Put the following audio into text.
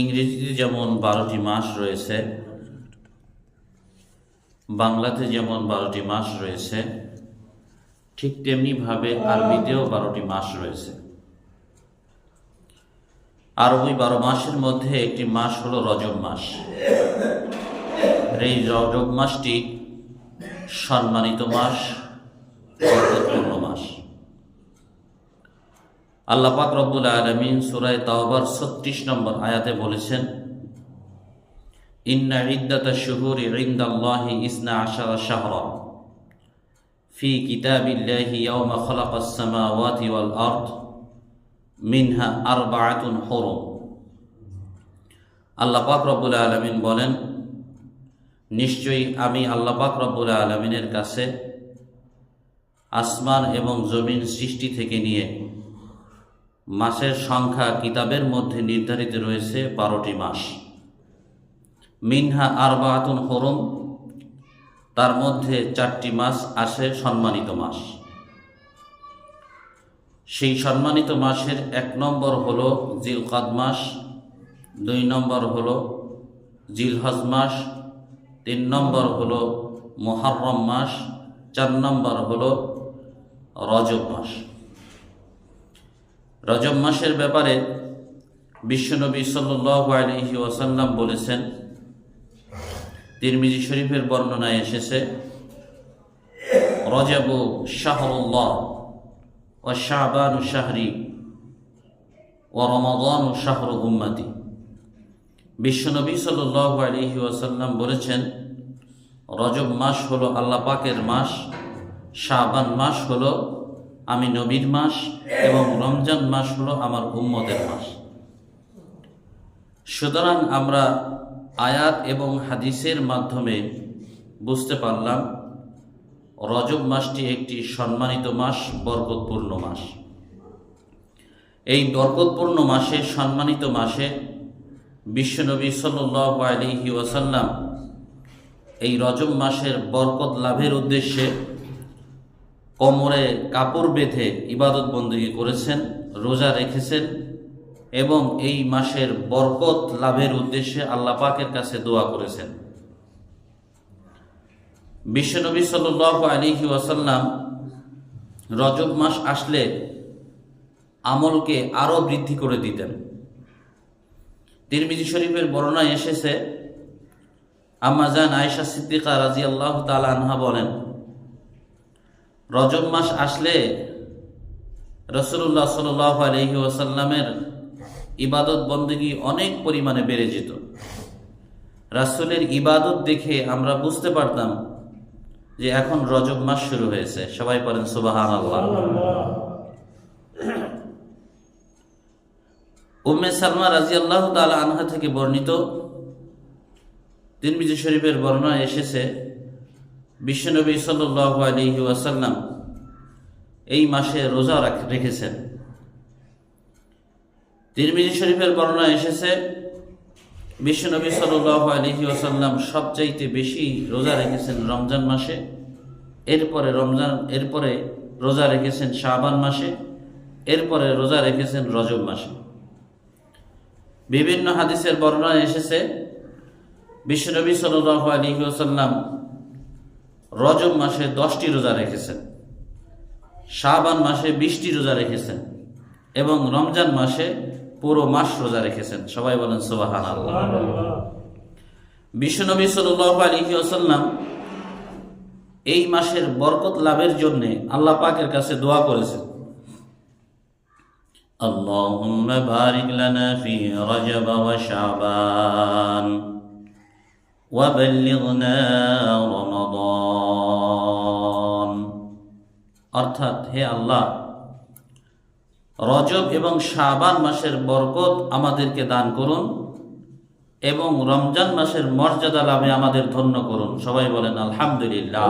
ইংরেজিতে যেমন বারোটি মাস রয়েছে, বাংলাতে যেমন বারোটি মাস রয়েছে, ঠিক তেমনিভাবে আরবিতেও বারোটি মাস রয়েছে। আর ওই বারো মাসের মধ্যে একটি মাস হলো রজব মাস। এই রজব মাসটি সম্মানিত মাস মাস। আল্লাহ পাক রব্বুল আলমিন সুরায় তাওবার ছত্রিশ নম্বর আয়াতে বলেছেন, ইন্না ইদ্দাতা শুহুর ইন্দাল্লাহি ইসনা আশারা শাহরা ফি কিতাবিল্লাহি ইয়াওমা খালাকাস সামাওয়াতি ওয়াল আরদ মিনহা আরবাআতুন হুরুম। আল্লাহ পাক রব্বুল আলমিন বলেন, নিশ্চয়ই আমি আল্লাহ পাক রব্বুল আলমিনের কাছে আসমান এবং জমিন সৃষ্টি থেকে নিয়ে মাসের সংখ্যা কিতাবের মধ্যে নির্ধারিত রয়েছে বারোটি মাস। মিনহা আরবাতুন হরম, তার মধ্যে চারটি মাস আসে সম্মানিত মাস। সেই সম্মানিত মাসের এক নম্বর হলো জিলকাদ মাস, দুই নম্বর হলো জিলহজ মাস, তিন নম্বর হল মোহারম মাস, চার নম্বর হল রজব মাস। রজব মাসের ব্যাপারে বিশ্বনবী আলহি ওয়াসাল্লাম বলেছেন, তিরমিজি শরীফের বর্ণনায় এসেছে, রজব শাহরুল্লাহ ও শাহবানু শাহরি ও রমাদান ও শাহর উম্মাতি। বিশ্বনবী আলহি ওয়াসাল্লাম বলেছেন, রজব মাস হলো আল্লাপাকের মাস শাহবান মাস হলো আমি নবীর মাস এবং রমজান মাস হলো আমার উম্মদের মাস। সুতরাং আমরা আয়াত এবং হাদিসের মাধ্যমে বুঝতে পারলাম, রজব মাসটি একটি সম্মানিত মাস, বরকতপূর্ণ মাস। এই বরকতপূর্ণ মাসে সম্মানিত মাসে বিশ্বনবী আলিহি ওয়াসাল্লাম এই রজব মাসের বরকত লাভের উদ্দেশ্যে কোমরে কাপড় বেঁধে ইবাদত বন্দী করেছেন, রোজা রেখেছেন এবং এই মাসের বরকত লাভের উদ্দেশ্যে আল্লাহ পাকের কাছে দোয়া করেছেন। বিশ্বনবী সাল আলিহি ওয়াসাল্লাম রজব মাস আসলে আমলকে আরও বৃদ্ধি করে দিতেন। তিরমিজি শরীফের বর্ণায় এসেছে আম্মাজান আয়েশা সিদ্দিকা রাজি আল্লাহ তালা আনহা বলেন রজব মাস আসলে রসুল্লাহ সাল আলহি ওয়াসাল্লামের ইবাদত বন্দগি অনেক পরিমাণে বেড়ে যেত। রাসুলের ইবাদত দেখে আমরা বুঝতে পারতাম যে এখন রজব মাস শুরু হয়েছে। সবাই পড়েন সুবাহান আল্লাহ উম্মে সালমা রাজি আল্লাহ তালা আনহা থেকে বর্ণিত তিরমিজি শরীফের বর্ণনা এসেছে বিশ্বনবী সাল্লাহ আলহি ওয়াসাল্লাম এই মাসে রোজা রেখেছেন। তিরমিজি শরীফের বর্ণনা এসেছে, বিশ্বনবী সাল্লাহ আলহি ওয়াসাল্লাম সবচাইতে বেশি রোজা রেখেছেন রমজান মাসে, এরপরে রমজান এরপরে রোজা রেখেছেন শাহবান মাসে, এরপরে রোজা রেখেছেন রজব মাসে। বিভিন্ন হাদিসের বর্ণনা এসেছে, বিশ্বনবী সাল্লাহ আলী ওসাল্লাম রজব মাসে দশটি রোজা রেখেছেন শাহবান মাসে বিশটি রোজা রেখেছেন এবং রমজান মাসে পুরো মাস রোজা রেখেছেন সবাই বলেন সুবাহান আল্লাহ বিশ্বনবী সাল্লাহ আলী ওসাল্লাম এই মাসের বরকত লাভের জন্য আল্লাহ পাকের কাছে দোয়া করেছেন اللهم بارك لنا في رجب وشعبان ওয়াবাল্লিগনা রমাদান অর্থাৎ হে আল্লাহ, রজব এবং শাবান মাসের বরকত আমাদেরকে দান করুন এবং রমজান মাসের মর্যাদা লাভে আমাদের ধন্য করুন। সবাই বলেন আলহামদুলিল্লাহ।